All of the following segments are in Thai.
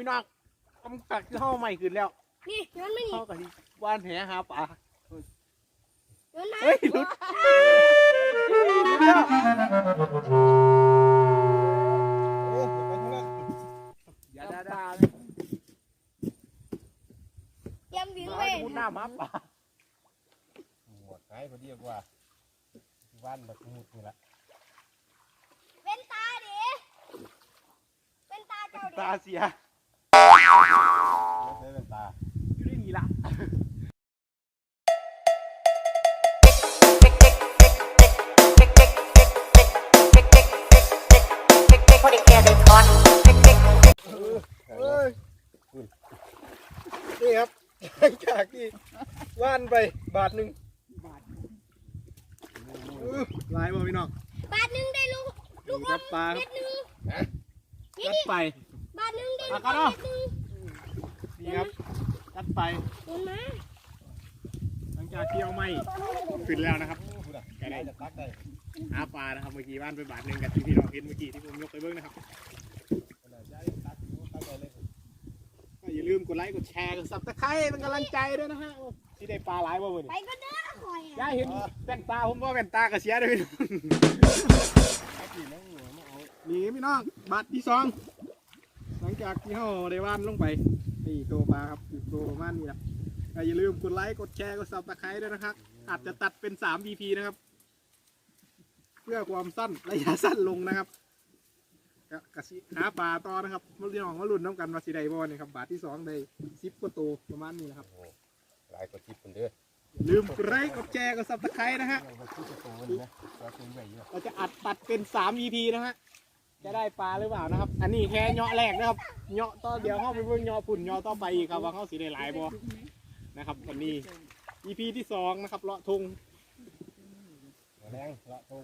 พี่น้องกำกัดเข้าใหม่ขึ้นแล้วนี่ย้อนไม่หนีเข้ากับที่ว่านแหหาปลาย้อนมาเฮ้ยหลุดอย่าด่าด่าเลยเตรียมวิ่งมาเว้ยพูดหน้ามาปลาหมวดหายพอดีกว่าว่านแบบมุดนี่ละเป็นตาดิเป็นตาเจ้าดิ ตาเสีย อยู่ได้นี่ละนี่ครับหลังจากที่ว่านไปบาทหนึ่งอื้อลายบ่พี่น้องบาทหนึ่งได้ลูกลูกอมบปลเม็ดหนึ่งนี่จัดไป บาทหนึ่งได้ลูกกระอดอมเม็ดหนึ่ง นี่ครับจัดไปย้อนมาหลังจากที่เอาไม้ขึ้นแล้วนะครับพูดอะไก่จะตักได้หาปลานะครับเมื่อกี้บ้านไปบาทหนึ่งกับที่พี่น้องเห็นเมื่อกี้ที่ผมยกไปเบิ้งนะครับขนาดย้ายตักอยู่ตักได้เลยก็อย่าลืมกดไลค์กดแชร์กดซับสไครต์เป็นกำลังใจด้วยนะฮะที่ได้ปลาหลายบ่เว้ยไปก็เด้อคอยย่าอะเห็นแว่นตาผมว่าแว่นตากระเสียด้วยพี่น้องตักอยู่นั่งหัวมาเอานี่พี่น้องบาทที่สองหลังจากที่เราได้ว่านลงไป นี่ตัวปลาครับอยู่ตัวประมาณนี้แหละก็อย่าลืมกดไลค์กดแชร์กดซับสไครต์ด้วยนะครับ อาจจะตัดเป็น3 EP นะครับ เพื่อความสั้นระยะสั้นลงนะครับก็กะสิหาปลาต่อนะครับมาเรียนของมาลุ่นน้ำกันมาสีใดบ่เนี่ยครับบาทที่สองได้สิบกว่าตัวประมาณนี้นะครับโอ้หลายกว่าทิพย์คนเด้ออย่าลืมกดไลค์กดแชร์กดซับสไครต์นะฮะยังมาคิดจะโตนี่นะเราเป็นใหญ่เยอะเราจะอัดตัดเป็น3 EP นะฮะ จะได้ปลาหรือเปล่านะครับ อันนี้แค่เหาะแรกนะครับเหาะต่อเดี๋ยวเข้าไปเบิ่งเหาะฝุ่นเหาะต่อไปอีกครับว่าเขาสีได้หลายบ่นะครับวันนี้ EP ที่สองนะครับเลาะทงแรงละตรง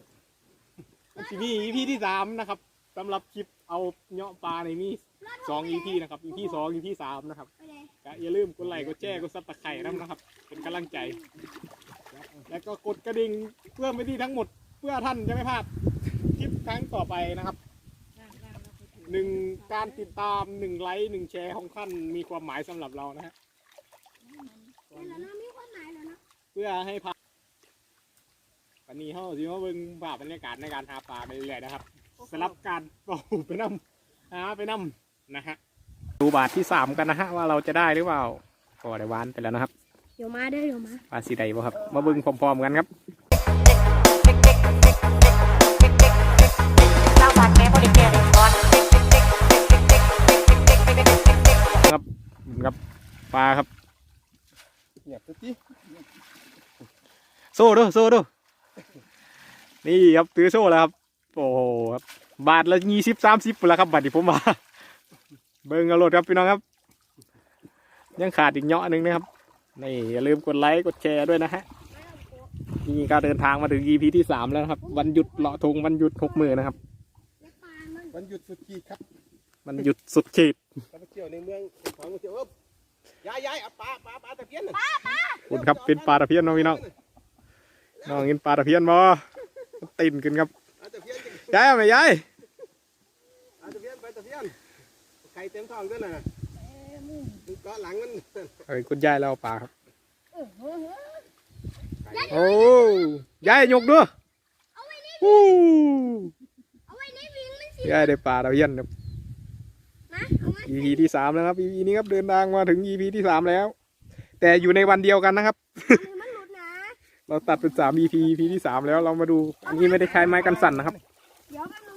ทีนี้ EP ที่สามนะครับสำหรับคลิปเอาเหาะปลาในนี้สอง EP นะครับ EP สอง EP สามนะครับก็อย่าลืมกดไลค์กดแชร์กดซับสไครต์นะครับ เป็นกำลังใจ แล้วก็กดกระดิ่งเพื่อไม่ที่ทั้งหมด เพื่อท่านจะไม่พลาดคลิปครั้งต่อไปนะครับ หนึ่งการติดตามหนึ่งไลค์หนึ่งแชร์ของท่านมีความหมายสำหรับเรานะฮะนั่นแหละนะมีความหมายแล้วนะเพื่อให้พาวันนี้เขาสิว่าเบิ่งภาพบรรยากาศในการหาปลาไปเรื่อยๆนะครับสลับการเป่าไปนำหาไปนำนะฮะดูบาทที่สามกันนะฮะว่าเราจะได้หรือเปล่าก็ได้หวานไปแล้วนะครับ เดี๋ยวมาเด้อเดี๋ยวมาปลาสีใดบ่ครับ มาเบิ่งพร้อมๆกันครับครับ ปลาครับเงียบตุ๊ดที่โซ่ดูโซ่ดูนี่ครับถือโซ่แล้วครับ โอ้โหครับบาทละยี่สิบสามสิบแล้วครับบาทที่ผมมาเบิ่งเอาโหลดครับพี่น้องครับ ยังขาดอีกเหยาะหนึ่งนะครับนี่อย่าลืมกดไลค์กดแชร์ด้วยนะฮะนี่ก็เดินทางมาถึง EP ที่สามแล้วนะครับ วันหยุดเลาะทงวันหยุดหกมือนะครับแล้วปลามันวันหยุดสุดขีดครับ มันหยุดสุดขีดถ้าไปเที่ยวในเมืองของมาเที่ยวเอ้ ยย้ายย้ายเอาปลาปลาปลาตะเพียนน่ะคุณครับเป็นปลาตะเพียนน้องพี่น้องน้องกินปลาตะเพียนบ่ตินขึ้นครับปลาตะเพียนจะย้ายเอาไหมย้ายปลาตะเพียนปลาตะเพียนไข่เต็มท้องด้วยน่ะมันเกาะหลังมันเอ้ยคุณยายแล้วเอาปลาครับเออเฮ้ยเฮ้ยโอ้ยายยกด้วยเอาไว้ในอู้เอาไว้ในวิ่งมันสิยายได้ปลาตะเพียนครับนะเอามา EP ที่สามแล้วครับ EP นี้ครับเดินทางมาถึง EP ที่สามแล้ว แต่อยู่ในวันเดียวกันนะครับ มันหลุดนะ เราตัดเป็นสาม EP EP ที่สามแล้วเรามาดู อันนี้ไม่ได้ใช้ไม้กันสั่นนะครับเดี๋ยวแป๊บนึ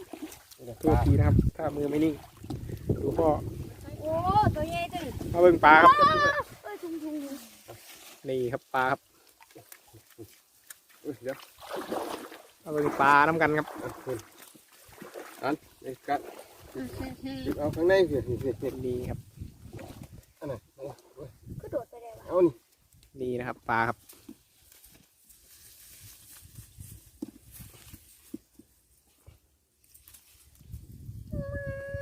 งโทษทีนะครับ ถ้ามือไม่นิ่งดูพ่อโอ้ตัวใหญ่จังมาเบิ่งปลาครับเอ้ยทุ่งทุ่งทุ่งนี่ครับปลาครับเอ้ยเดี๋ยวมาเบิ่งปลาน้ำกันครับอันนี่กัด อะใช่ใช่เอาข้างในเพื่อนนี่นี่นี่นี่ครับอันไหนเอาก็โดดไปได้วะเอานี่นี่นะครับปลาครับ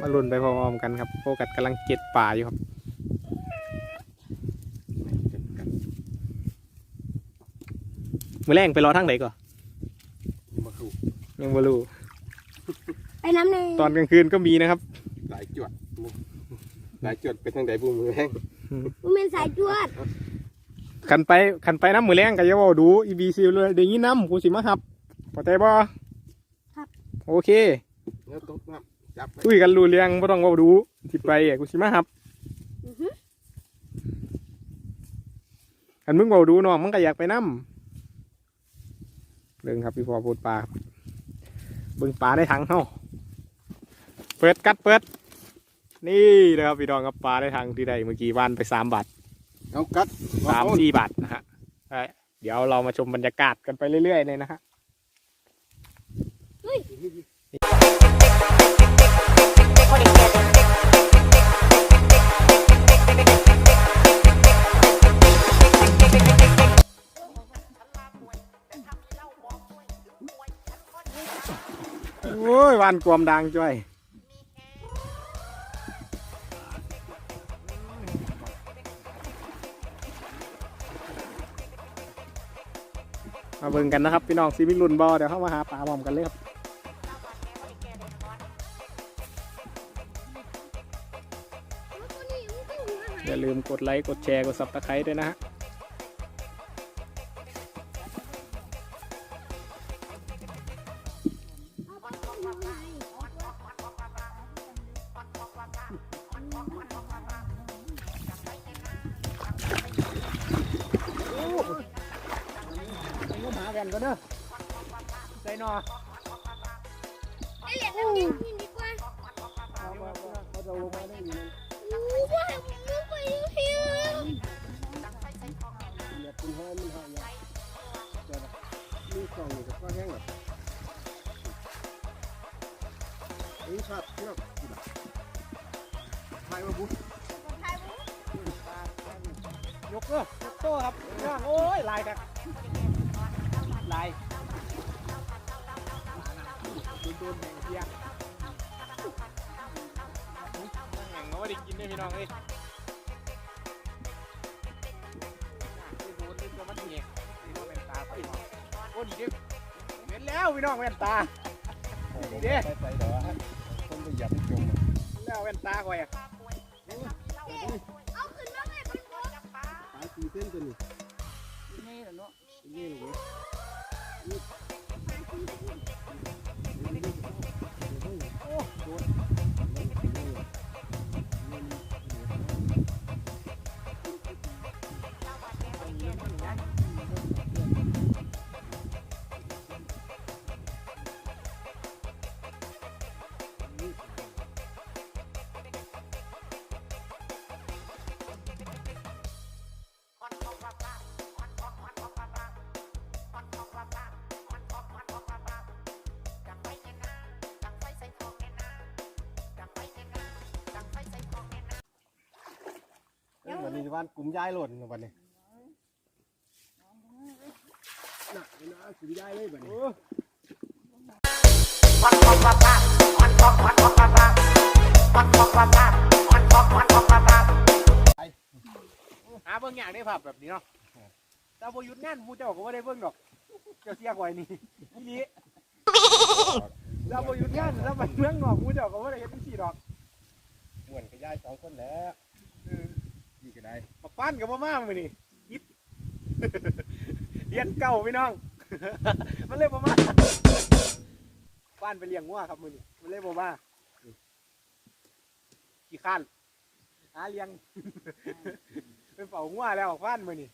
มาลุ้นไปพร้อมๆกันครับโฟกัสกำลังเก็บปลาอยู่ครับมือแรงไปรอทั้งไหนก่อนมาคู่ยังบ่รู้ ไปน้ำในตอนกลางคืนก็มีนะครับ หลายจวดหลายจุดเป็นทางใดบุ้งมือแห้งมันเป็นสายจวดขันไปขันไปน้ำมือแรงก็อย่าเว่าดูอีบีซีเลยเดี๋ยวนี้น้ำกูสิมาหับพอใจบ่โอเคแล้วตกน้ำจับไปคุยกันรู้เรื่องไม่ต้องเว่าดูที่ไปอะกูสิมาหับอือหืออันมึงเว่าดูน้องมึงก็อยากไปน้ำเรื่องครับพี่พอพูดปลาครับเบิ่งปลาในถังเฮา เปิดกัดเปิด นี่นะครับพี่ดองครับปลาในถังที่ได้เมื่อกี้วานไปสามบาทเอากัดสามสี่บาทนะฮะเอ้ยเดี๋ยวเรามาชมบรรยากาศกันไปเรื่อยๆเลยนะฮะโอ้ยวานกวมดังจ้อย มาเบิ่งกันนะครับ พี่น้องซีมิลุนบอเดี๋ยวเข้ามาหาปลาหอมกันเลยครับอย่าลืมกดไลค์ กดแชร์ กดซับสไครต์ด้วยนะฮะ นก็เด้อใจนอไอเหรียญน้ำเงินนี่ดีกว่าเขาจะลงมาได้ยังไงโอ้ว่ามึงไปเที่ยวอย่าเป็นห้อยมันห้อยอย่าเดี๋ยวนะมีกล่องอยู่กับก้อนแห้งหรอนี่ชัดเที่ยวถ่ายมาบุ๊ยกเด้อยกโต้ครับย่างโอ้ยลายกัน ลายโดนแบ่งเทียงแห่งเขาไม่ได้กินได้พี่น้องเอ้ยโดนนี่ตัวมันเหงนี่ว่าแว่นตาไปหมดโอ้ดีเด้เห็นแล้วพี่น้องแว่นตาเด้ใส่เดี๋ยวคนไปหยับไปจมแล้วแว่นตาคอยอะเอาขึ้นมาให้มันพอตายสี่เส้นตัวนี้นี่เหรอนี่เหรอ วันนี้วันกลุ่มย้ายหล่นวันนี้น่ะนะกลุ่มย้ายเลยแบบนี้หาเบิ่งอย่างได้ภาพแบบนี้เนาะแต่พอหยุดงานผู้เจ้าก็ไม่ได้เบิ่งดอก เจ้าเสียกไว้นี่ทีนี้เราพอหยุดงานแล้วไปเมืองนอกผู้เจ้าก็ไม่ได้เห็นที่ดอกม่วนก็ย้ายสองคนแล้วเออยี่ ก็ได้มาปั้นกับมาม่ามือนี่ยิบเลี้ยนเก่าพี่น้อง มันเล่ยกมาม่าปั้นไปเลี้ยงว่าครับมือนี่มันเล่ยกมาม่าขี้ข้านหาเลี้ยงเป็เป่าหัวแล้วปั้นมือนี่